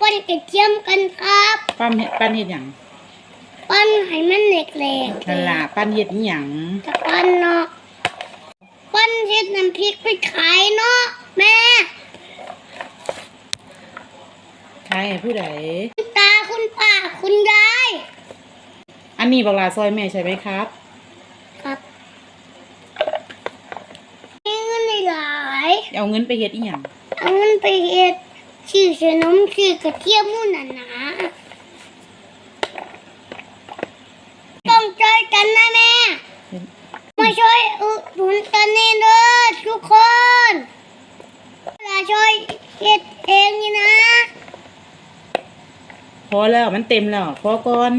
ปั้นกระเทียมกันครับปั้นเฮ็ดปั้นเฮ็ดหยังปั้นให้มันเล็กๆนั่นล่ะปั้นเฮ็ดอิหยังตะปั้นเนาะปั้นเฮ็ดน้ำพริกไปขายเนาะแม่ขายให้ผู้ใดคุณตาคุณป้าคุณยายอันนี้บักหลาซอยแม่ใช่ไหมครับ ครับมีเงินหลายเอาเงินไปเฮ็ดอีหยังเอาเงินไปเฮ็ด ชื่อขนมชื่อกระเทียมมุ่นน่ะนะต้องใจอยกันนะแม่ มาช่วยอุดหนุนกันนี่เด้อทุกคนเราช่วยเฮ็ดเองนี่นะ พอแล้วมันเต็มแล้วพอก่อน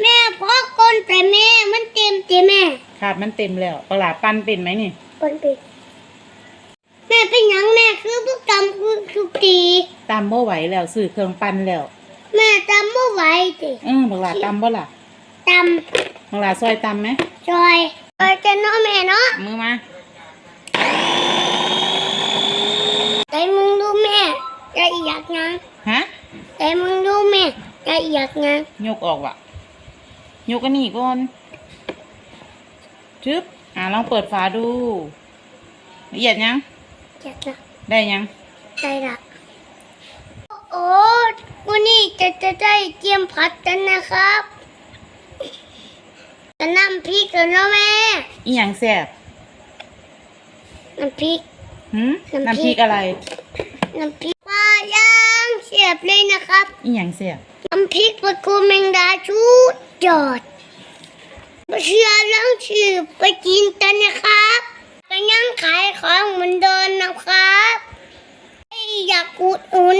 แม่พอคนแต่แม่มันเต็มเต็มแม่ ครับมันเต็มแล้วบักหลาปั้นเป็นไหมนี่คนปิดแม่เป็นหยังแม่คือพวกจำคือทุกทีตามบ่ไหวแล้วซื้อเครื่องปั้นแล้วแม่จำไม่ไหวติเออบักหลาตามบ่ล่ะจบักหลาซอยตามไหมำช่วยเออจะเนาะแม่เนาะเอามือมาแต่มึงดูแม่จะอยากยังฮะแต่มึงดูแม่จะอยากยังยกออกว่ะยกอันนี้ก่อนจึ๊บอ่าลองเปิดฝาดูละเอียดยัง อยากละได้ยังใจละโอ้วันนี้จะจะได้เตรียมผัดกันนะครับจะน้ำพริกกันเนาะแม่อีหยังแซ่บน้ำพริกหืมน้ำพริกน้ำพริกอะไรน้ำพริกปลาย่างเสียบเลยนะครับ อีหยังแซ่บน้ำพริกปลาคูแมงดาชุดยอดมาเชื่อเรื่องชื่อไปกินกันนะครับ ก็ยังขายของเหมือนเดิมนะครับถ้าอยากอุดหนุน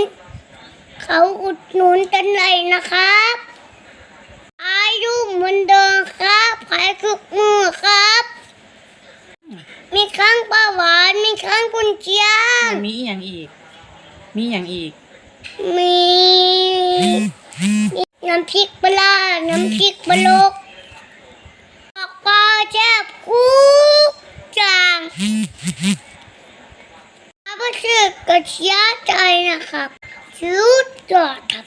เขาอุดหนุนกันเลยนะครับอายุเหมือนเดิมครับขายทุกมือครับ มีครั้งปลาหวานมีครั้งกุนเชียงมีอีหยังอีก มีอีหยังอีก มีน้ำพริกปลา น้ำพริกปลาลกปอกปลาแช่บคุกจางอาบ สึกกระเชียใจนะครับชุดยอดครับ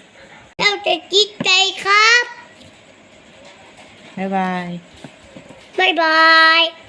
เราจะจิตใจครับ บ๊ายบาย บ๊ายบายจุบๆนะ